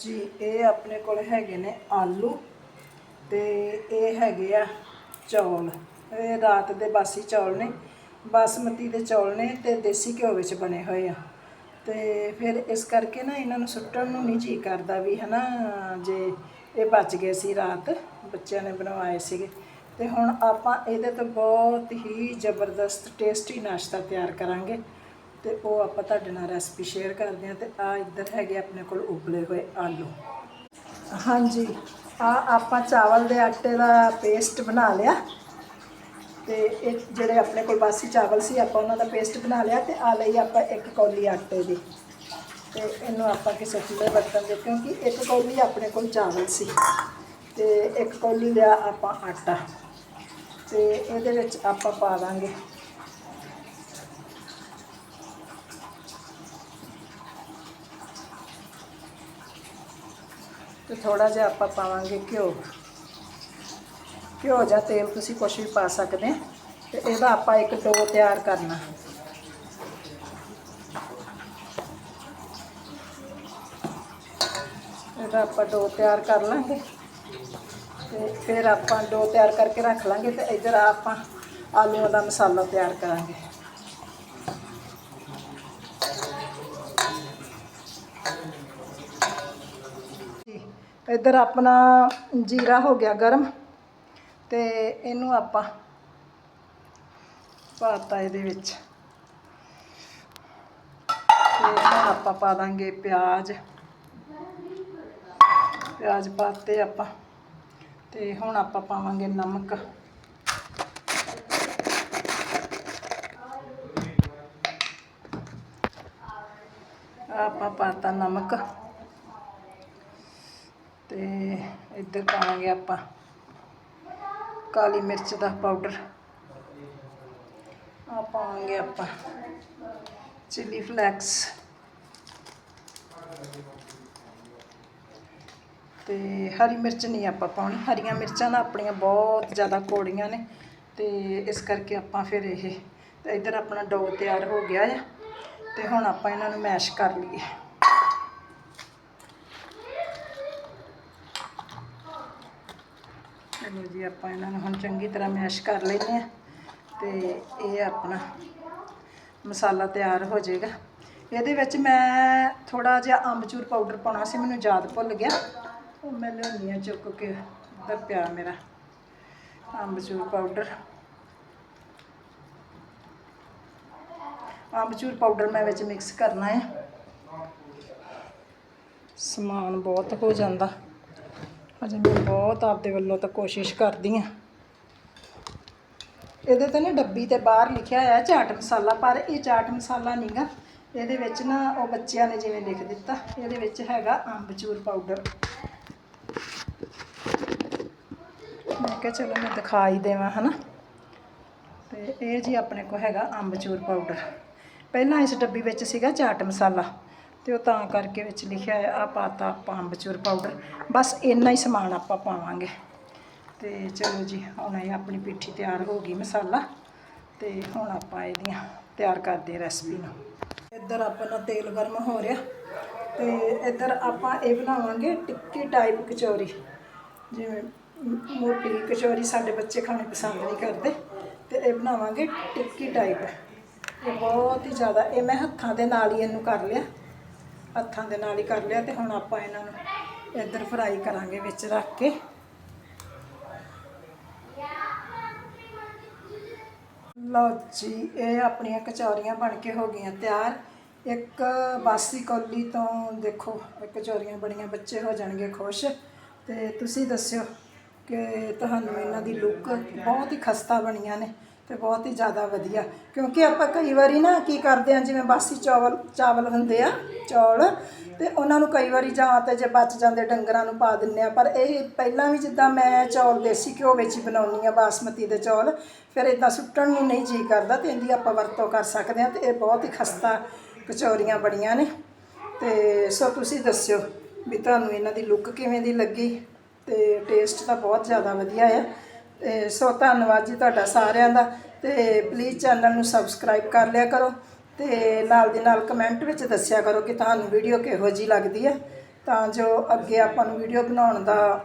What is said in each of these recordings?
ਜੀ, ਇਹ ਆਪਣੇ ਕੋਲ ਹੈਗੇ ਨੇ ਆਲੂ ਤੇ ਇਹ ਹੈਗੇ ਆ ਚੌਲ। ਇਹ ਰਾਤ ਦੇ ਬਾਸੀ ਚੌਲ ਨੇ, ਬਾਸਮਤੀ ਦੇ ਚੌਲ ਨੇ ਤੇ ਦੇਸੀ ਘਿਓ ਵਿੱਚ ਬਣੇ ਹੋਏ ਆ। ਤੇ ਫਿਰ ਇਸ ਕਰਕੇ ਨਾ ਇਹਨਾਂ ਨੂੰ ਸੁੱਟਣ ਨੂੰ ਨਹੀਂ ਜੀ ਕਰਦਾ ਵੀ ਹਨਾ, ਜੇ ਇਹ ਬਚ ਗਏ ਸੀ ਰਾਤ, ਬੱਚਿਆਂ ਨੇ ਬਣਵਾਏ ਸੀਗੇ। ਤੇ ਹੁਣ ਆਪਾਂ ਇਹਦੇ ਤੋਂ ਬਹੁਤ ਹੀ ਜ਼ਬਰਦਸਤ ਟੇਸਟੀ ਨਾਸ਼ਤਾ ਤਿਆਰ ਕਰਾਂਗੇ। ਤੇ ਉਹ ਆਪਾਂ ਤੁਹਾਡੇ ਨਾਲ ਰੈਸਪੀ ਸ਼ੇਅਰ ਕਰਦੇ ਹਾਂ ਤੇ ਆ ਇੱਧਰ ਹੈਗੇ ਆਪਣੇ ਕੋਲ ਉਬਲੇ ਹੋਏ ਆਲੂ। ਹਾਂਜੀ, ਆ ਆਪਾਂ ਚਾਵਲ ਦੇ ਆਟੇ ਦਾ ਪੇਸਟ ਬਣਾ ਲਿਆ ਤੇ ਇਹ ਜਿਹੜੇ ਆਪਣੇ ਕੋਲ ਬਾਸੀ ਚਾਵਲ ਸੀ, ਆਪਾਂ ਉਹਨਾਂ ਦਾ ਪੇਸਟ ਬਣਾ ਲਿਆ ਤੇ ਆ ਲਈ ਆਪਾਂ ਇੱਕ ਕੌਲੀ ਆਟੇ ਦੀ। ਤੇ ਇਹਨੂੰ ਆਪਾਂ ਕਿਸੇ ਖੁੱਲੇ ਬਰਤਨ ਦੇ, ਕਿਉਂਕਿ ਇੱਕ ਕੌਲੀ ਆਪਣੇ ਕੋਲ ਚਾਵਲ ਸੀ ਤੇ ਇੱਕ ਕੌਲੀ ਲਿਆ ਆਪਾਂ ਆਟਾ। ਤੇ ਇਹਦੇ ਵਿੱਚ ਆਪਾਂ ਪਾ ਦਾਂਗੇ ਤੇ ਥੋੜਾ ਜਿਹਾ ਆਪਾਂ ਪਾਵਾਂਗੇ ਘਿਓ। ਘਿਓ ਜਾਂ ਤੇਲ ਤੁਸੀਂ ਕੁਝ ਵੀ ਪਾ ਸਕਦੇ ਹੋ ਤੇ ਇਹਦਾ ਆਪਾਂ ਇੱਕ ਡੋ ਤਿਆਰ ਕਰਨਾ। ਇਹਦਾ ਆਪਾਂ ਡੋ ਤਿਆਰ ਕਰ ਲਾਂਗੇ। ਤੇ ਫਿਰ ਆਪਾਂ ਡੋ ਤਿਆਰ ਕਰਕੇ ਰੱਖ ਲਾਂਗੇ ਤੇ ਇੱਧਰ ਆਪਾਂ ਆਲੂਆਂ ਦਾ ਮਸਾਲਾ ਤਿਆਰ ਕਰਾਂਗੇ ਜੀ, ਇੱਧਰ ਆਪਣਾ ਜੀਰਾ ਹੋ ਗਿਆ ਗਰਮ ਤੇ ਇਹਨੂੰ ਆਪਾਂ ਪਾਤਾ ਇਹਦੇ ਵਿੱਚ। ਤੇ ਹੁਣ ਆਪਾਂ ਪਾ ਦਾਂਗੇ ਪਿਆਜ਼। ਪਿਆਜ਼ ਪਾਤੇ ਆਪਾਂ ਤੇ ਹੁਣ ਆਪਾਂ ਪਾਵਾਂਗੇ ਨਮਕ। ਆਪਾਂ ਪਾਤਾ ਨਮਕ ਤੇ ਇੱਧਰ ਪਾਵਾਂਗੇ ਆਪਾਂ ਕਾਲੀ ਮਿਰਚ ਦਾ ਪਾਊਡਰ। ਆ ਪਾਵਾਂਗੇ ਆਪਾਂ ਚਿੱਲੀ ਫਲੈਕਸ। ਤੇ ਹਰੀ ਮਿਰਚ ਨਹੀਂ ਆਪਾਂ ਪਾਉਣੀ। ਹਰੀਆਂ ਮਿਰਚਾਂ ਨਾ ਆਪਣੀਆਂ ਬਹੁਤ ਜ਼ਿਆਦਾ ਕੋੜੀਆਂ ਨੇ ਤੇ ਇਸ ਕਰਕੇ ਆਪਾਂ ਫਿਰ ਇਹ ਤੇ ਇੱਧਰ ਆਪਣਾ ਡੋ ਤਿਆਰ ਹੋ ਗਿਆ ਆ ਤੇ ਹੁਣ ਆਪਾਂ ਇਹਨਾਂ ਨੂੰ ਮੈਸ਼ ਕਰ ਲਈਏ। ਚਲੋ ਜੀ, ਆਪਾਂ ਇਹਨਾਂ ਨੂੰ ਹੁਣ ਚੰਗੀ ਤਰ੍ਹਾਂ ਮੈਸ਼ ਕਰ ਲੈਂਦੇ ਆ ਤੇ ਇਹ ਆਪਣਾ ਮਸਾਲਾ ਤਿਆਰ ਹੋ ਜਾਏਗਾ। ਇਹਦੇ ਵਿੱਚ ਮੈਂ ਥੋੜਾ ਜਿਹਾ ਅੰਬਚੂਰ ਪਾਊਡਰ ਪਾਉਣਾ ਸੀ, ਮੈਨੂੰ ਯਾਦ ਭੁੱਲ ਗਿਆ। ਉਹ ਮੈਂ ਲਿਆਉਂਦੀ ਹਾਂ, ਚੁੱਕ ਕੇ ਉੱਧਰ ਪਿਆ ਮੇਰਾ ਅੰਬਚੂਰ ਪਾਊਡਰ ਅੰਬਚੂਰ ਪਾਊਡਰ ਮੈਂ ਵਿੱਚ ਮਿਕਸ ਕਰਨਾ ਹੈ। ਸਮਾਨ ਬਹੁਤ ਹੋ ਜਾਂਦਾ। ਅਜੇ ਮੈਂ ਬਹੁਤ ਆਪਦੇ ਵੱਲੋਂ ਤਾਂ ਕੋਸ਼ਿਸ਼ ਕਰਦੀ ਆ ਇਹਦੇ ਤੇ ਨਾ ਡੱਬੀ ਤੇ ਬਾਹਰ ਲਿਖਿਆ ਹੋਇਆ ਚਾਟ ਮਸਾਲਾ, ਪਰ ਇਹ ਚਾਟ ਮਸਾਲਾ ਨਹੀਂਗਾ ਇਹਦੇ ਵਿੱਚ ਨਾ ਉਹ ਬੱਚਿਆਂ ਨੇ ਜਿਵੇਂ ਲਿਖ ਦਿੱਤਾ, ਇਹਦੇ ਵਿੱਚ ਹੈਗਾ ਅੰਬਚੂਰ ਪਾਊਡਰ। ਮੈਂ ਕਿਹਾ ਚਲੋ ਮੈਂ ਦਿਖਾ ਹੀ ਦੇਵਾਂ, ਹਨਾ। ਤੇ ਇਹ ਜੀ ਆਪਣੇ ਕੋਲ ਹੈਗਾ ਅੰਬਚੂਰ ਪਾਊਡਰ। ਪਹਿਲਾਂ ਇਸ ਡੱਬੀ ਵਿੱਚ ਸੀਗਾ ਚਾਟ ਮਸਾਲਾ। ਤੇ ਉਹ ਤਾਂ ਕਰਕੇ ਵਿੱਚ ਲਿਖਿਆ ਹੈ ਆ ਪਾਤਾ ਆਪਾਂ ਅੰਬਚੂਰ ਪਾਊਡਰ ਬਸ ਇੰਨਾ ਹੀ ਸਮਾਨ ਆਪਾਂ ਪਾਵਾਂਗੇ। ਤੇ ਚਲੋ ਜੀ, ਹੁਣ ਇਹ ਆਪਣੀ ਪਿੱਠੀ ਤਿਆਰ ਹੋ ਗਈ ਮਸਾਲਾ, ਤੇ ਹੁਣ ਆਪਾਂ ਇਹਦੀਆਂ ਤਿਆਰ ਕਰਦੇ ਰੈਸਪੀ ਨੂੰ। ਇੱਧਰ ਆਪਣਾ ਤੇਲ ਗਰਮ ਹੋ ਰਿਹਾ, ਤੇ ਇੱਧਰ ਆਪਾਂ ਇਹ ਬਣਾਵਾਂਗੇ ਟਿੱਕੀ ਟਾਈਪ ਕਚੌਰੀ। ਜਿਵੇਂ ਮੋਟੀ ਕਚੌਰੀ ਸਾਡੇ ਬੱਚੇ ਖਾਣੇ ਪਸੰਦ ਨਹੀਂ ਕਰਦੇ, ਤੇ ਇਹ ਬਣਾਵਾਂਗੇ ਟਿੱਕੀ ਟਾਈਪ ਇਹ ਬਹੁਤ ਹੀ ਜ਼ਿਆਦਾ, ਇਹ ਮੈਂ ਹੱਥਾਂ ਦੇ ਨਾਲ ਹੀ ਇਹਨੂੰ ਕਰ ਲਿਆ। ਹੱਥਾਂ ਦੇ ਨਾਲ ਹੀ ਕਰ ਲਿਆ ਤੇ ਹੁਣ ਆਪਾਂ ਇਹਨਾਂ ਨੂੰ ਇੱਧਰ ਫਰਾਈ ਕਰਾਂਗੇ ਵਿੱਚ ਰੱਖ ਕੇ। ਲਓ ਜੀ, ਇਹ ਆਪਣੀਆਂ ਕਚੌਰੀਆਂ ਬਣ ਕੇ ਹੋ ਗਈਆਂ ਤਿਆਰ। ਇੱਕ ਬਾਸੀ ਕੌਲੀ ਤੋਂ ਦੇਖੋ, ਇਹ ਕਚੌਰੀਆਂ ਬਣੀਆਂ, ਬੱਚੇ ਹੋ ਜਾਣਗੇ ਖੁਸ਼। ਤੇ ਤੁਸੀਂ ਦੱਸਿਓ ਕਿ ਤੁਹਾਨੂੰ ਇਹਨਾਂ ਦੀ ਲੁੱਕ ਬਹੁਤ ਹੀ ਖਸਤਾ ਬਣੀਆਂ ਨੇ। ਤੇ ਬਹੁਤ ਹੀ ਜ਼ਿਆਦਾ ਵਧੀਆ। ਕਿਉਂਕਿ ਆਪਾਂ ਕਈ ਵਾਰੀ ਨਾ ਕੀ ਕਰਦੇ ਆ ਜਿਵੇਂ ਬਾਸੀ ਚਾਵਲ ਚਾਵਲ ਹੁੰਦੇ ਆ, ਚੌਲ, ਤੇ ਉਹਨਾਂ ਨੂੰ ਕਈ ਵਾਰੀ ਜਾਂ ਤੇ ਜੇ ਬਚ ਜਾਂਦੇ ਡੰਗਰਾਂ ਨੂੰ ਪਾ ਦਿੰਨੇ ਆ ਪਰ ਇਹ ਪਹਿਲਾਂ ਵੀ ਜਿੱਦਾਂ ਮੈਂ ਚੌਲ ਦੇਸੀ ਘਿਓ ਵਿੱਚ ਹੀ ਬਣਾਉਣੀ ਆ ਬਾਸਮਤੀ ਦੇ ਚੌਲ, ਫਿਰ ਇਦਾਂ ਸੁੱਟਣ ਨੂੰ ਨਹੀਂ ਜੀ ਕਰਦਾ ਤੇ ਇਹਦੀ ਆਪਾਂ ਵਰਤੋਂ ਕਰ ਸਕਦੇ ਆ ਤੇ ਇਹ ਬਹੁਤ ਹੀ ਖਸਤਾ ਕਚੌਰੀਆਂ ਬਣੀਆਂ ਨੇ। ਤੇ ਸੋ ਤੁਸੀਂ ਦੱਸਿਓ ਵੀ ਤੁਹਾਨੂੰ ਇਹਨਾਂ ਦੀ ਲੁੱਕ ਕਿਵੇਂ ਦੀ ਲੱਗੀ ਤੇ ਟੇਸਟ ਤਾਂ ਬਹੁਤ ਜ਼ਿਆਦਾ ਵਧੀਆ ਆ। ਤੇ ਸੋ ਧੰਨਵਾਦ ਜੀ ਤੁਹਾਡਾ ਸਾਰਿਆਂ ਦਾ ਤੇ ਪਲੀਜ਼ ਚੈਨਲ ਨੂੰ ਸਬਸਕ੍ਰਾਈਬ ਕਰ ਲਿਆ ਕਰੋ ਤੇ ਨਾਲ ਦੀ ਨਾਲ ਕਮੈਂਟ ਵਿੱਚ ਦੱਸਿਆ ਕਰੋ ਕਿ ਤੁਹਾਨੂੰ ਵੀਡੀਓ ਕਿਹੋ ਜੀ ਲੱਗਦੀ ਹੈ। ਤਾਂ ਜੋ ਅੱਗੇ ਆਪਾਂ ਨੂੰ ਵੀਡੀਓ ਬਣਾਉਣ ਦਾ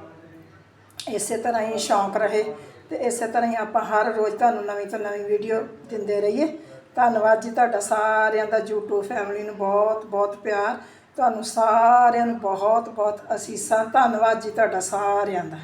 ਇਸੇ ਤਰ੍ਹਾਂ ਹੀ ਸ਼ੌਂਕ ਰਹੇ ਤੇ ਇਸੇ ਤਰ੍ਹਾਂ ਹੀ ਆਪਾਂ ਹਰ ਰੋਜ਼ ਤੁਹਾਨੂੰ ਨਵੀਂ ਤੋਂ ਨਵੀਂ ਵੀਡੀਓ ਦਿੰਦੇ ਰਹੀਏ। ਧੰਨਵਾਦ ਜੀ ਤੁਹਾਡਾ ਸਾਰਿਆਂ ਦਾ, YouTube ਫੈਮਿਲੀ ਨੂੰ ਬਹੁਤ ਬਹੁਤ ਪਿਆਰ। ਤੁਹਾਨੂੰ ਸਾਰਿਆਂ ਨੂੰ ਬਹੁਤ ਬਹੁਤ ਅਸੀਸਾਂ। ਧੰਨਵਾਦ ਜੀ ਤੁਹਾਡਾ ਸਾਰਿਆਂ ਦਾ।